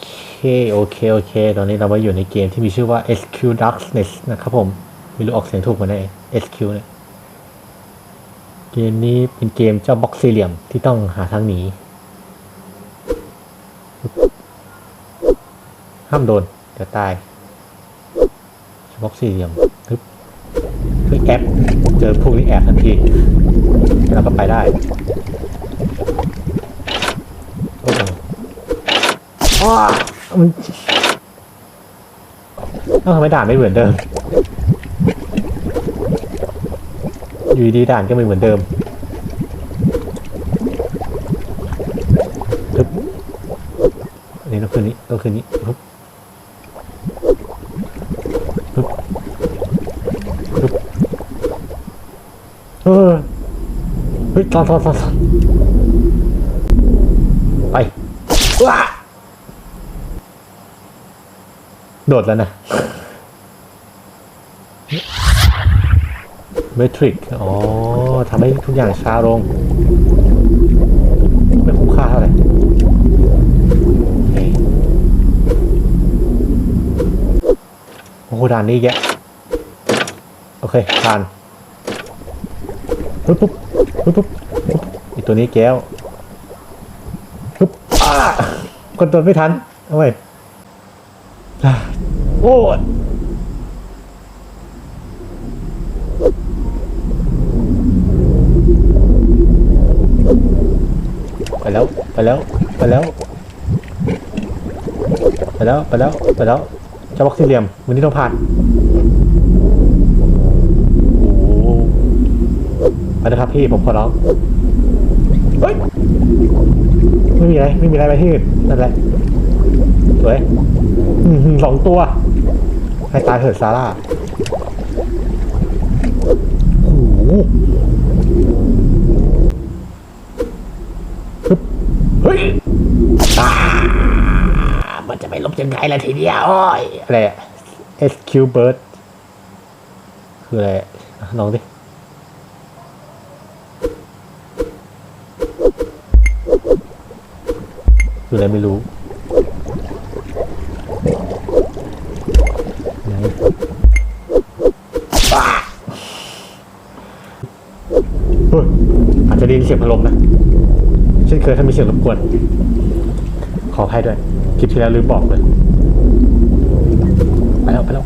เคโอเคโอเค ตอนนี้เรามาอยู่ในเกมที่มีชื่อว่า SQ Darkness นะครับผม ไม่รู้ออกเสียงถูกไหมนะ SQ เนี่ย เกมนี้เป็นเกมเจ้าบ็อกซี่เหลี่ยมที่ต้องหาทางหนี ห้ามโดน เดี๋ยวตายบ็อกซี่เหลี่ยมทึบเฮ้ยแอบเจอพวกนี้แอบทันทีแล้วก็ไปได้โอ้โห อ้ามันเอ้าทำไมด่านไม่เหมือนเดิม อยู่ดีด่านก็ไม่เหมือนเดิมทึบอันนี้ต้องคืนนี้ต้องคืนนี้ทึบทึบทึบเออเฮ้ยตอนตอนตอนตอนไปว้า โดดแล้วนะเมทริก อ๋อ ทำให้ทุกอย่างช้าลง ไม่คุ้มค่าเท่าไหร่โอ้โหด่านนี้แยะ โอเคผ่านปุ๊บปุ๊บปุ๊บปุ๊บอีตัวนี้แก้วปุ๊บอ้ากดตัวไม่ทันเอา ไว้อ่าโอ้ยไปแล้วไปแล้วไปแล้วไปแล้วไปแล้วไปแล้วจ้าบ็อกซี่เหลี่ยมวันนี้ต้องผ่านโอ้โหไปนะครับพี่ผมขอร้องเฮ้ยไม่มีอะไรไม่มีอะไรไปที่อื่นนั่นแหละสวยอือสองตัว ให้ตายเถิดซาร่าโอ้โหเฮ้ยอ่ามันจะไม่ลบยังไงล่ะทีเดียวอ้ยอะไรอะ SQ Bird คืออะไรลองดิคืออะไรไม่รู้ ฮ้ยอาจจะได้ยินเสียงพัดลมนะเช่นเคยถ้ามีเสียงรบกวน ขออภัยด้วยคลิปที่แล้วลืมบอกเลยไปแล้วไปแล้ว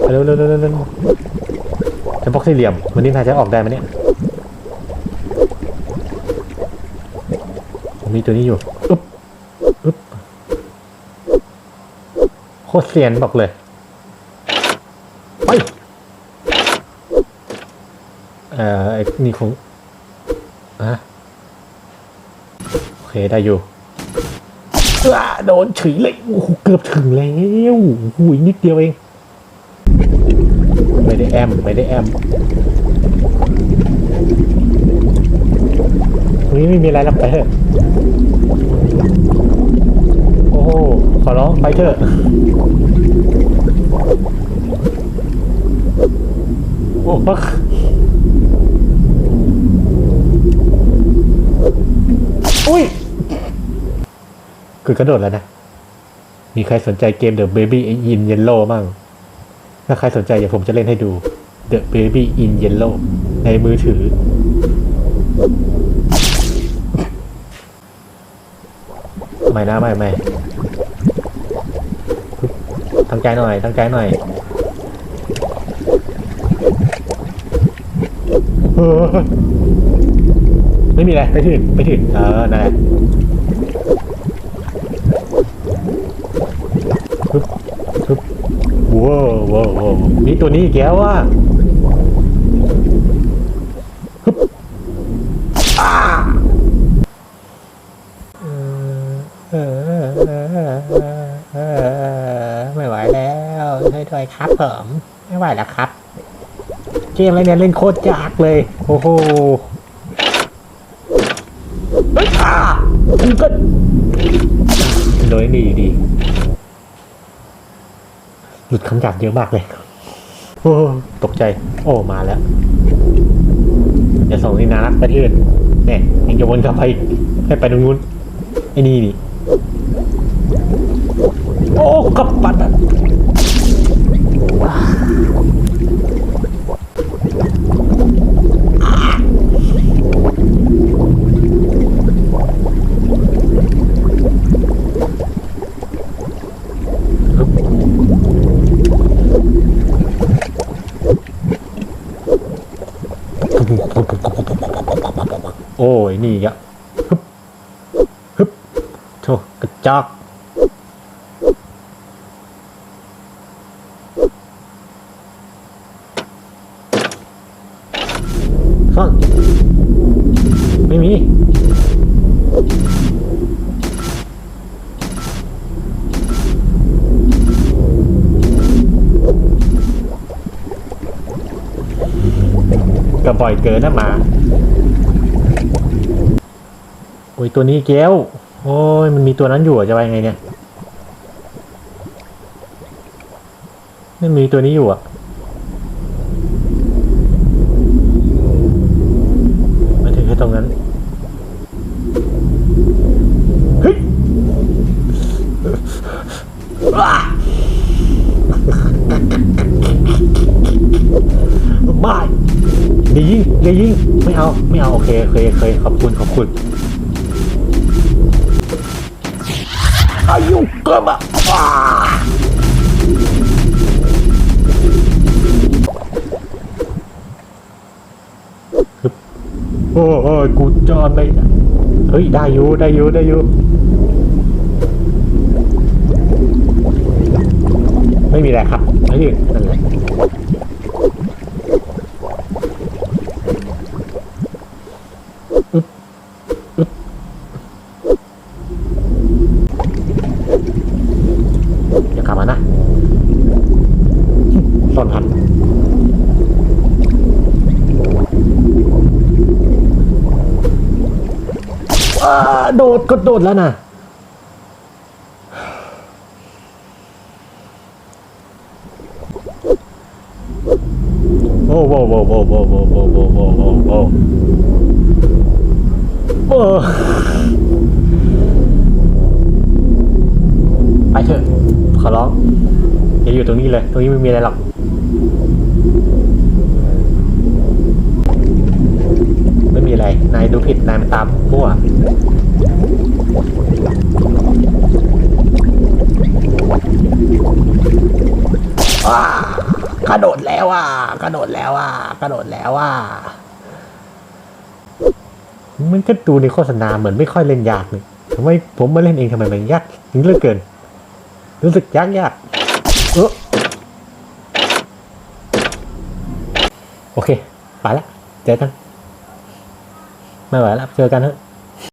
ไปเร็วเร็วเร็วเร็วเร็วจะบล็อกสี่เหลี่ยมวันนี้นายจะออกได้ไหมเนี่ยผมมีตัวนี้อยู่อุ๊บอุ๊บโคตรเซียนบอกเลยไป เอ่อไอ้นี่คงอะโอเคได้อยู่อ้าโดนเฉยเลยโอ้โหเกือบถึงแล้วหอีกนิดเดียวเอง ไม่ได้แอม ไม่ได้แอมนี้ไม่มีอะไรรับไปเถอะโอ้โหขอร้องไปเถอะโอ้โห คือกระโดดแล้วนะ มีใครสนใจเกม The Baby in Yellow มั่ง ถ้าใครสนใจเดี๋ยวผมจะเล่นให้ดู The Baby in Yellow ในมือถือ ไม่นะไม่ไม่ตั้งใจหน่อยตั้งใจหน่อยไม่มีอะไรไปถึงไปถึงเออนั่นแหละปึ๊บปึ๊บ ว้าวว้าวว้าวมีตัวนี้อีกแล้วว่าเออเออเออเออเออไม่ไหวแล้วช่วยด้วยครับผมไม่ไหวแล้วครับ เกมอะไรเนี่ยเล่นโคตรยากเลย โอ้โหเฮ้ยอ่ามันก็โดยนี่อยู่ดี หลุดคำหยาบเยอะมากเลยโอ้ตกใจ โอ้มาแล้วจะส่งนี่นานักประเทศเนี่ยยังจะวนกลับไปให้ไปตรงนู้นไอ้นี่นี่โอ้กับปัด โอ้ยนี่อีกะฮึบฮึบโถกระจอกฟังไม่มี ก็บ่อยเกินนะหมาโอ้ยตัวนี้แก้วโอ้ยมันมีตัวนั้นอยู่จะไปไงเนี่ยไม่มีตัวนี้อยู่อะ มาถึงแค่ตรงนั้น เฮ้ยว้าไม่ อย่ายิงอย่ายิงไม่เอาไม่เอาโอเคโอเคโอเคขอบคุณขอบคุณอายุเกินมาว้าโอ้โอ้กูจอดไม่เฮ้ยได้อยู่ได้อยู่ได้อยู่ไม่มีอะไรครับไม่มีนั่นแหละ อย่ากลับมานะซ่อนพันว้าโดดก็โดดแล้วนะ อ้โหโอ้โหโอ้โหโอ้โหโอ้โหโอ้โหโอ้ไปเถอะ ขอร้องอย่าอยู่ตรงนี้เลย ตรงนี้ไม่มีอะไรหรอกไม่มีอะไร นายดูผิด นายมันตามมั่วว้า กระโดดแล้วอะกระโดดแล้วอะกระโดดแล้วอะมันก็ดูในโฆษณาเหมือนไม่ค่อยเล่นยากเลยทำไมผมมาเล่นเองทำไมมันยากถึงเหลือเกิน รู้สึกยากยากเออโอเค ไปละเจอกัน ไม่ไหวแล้วเจอกันเถอะ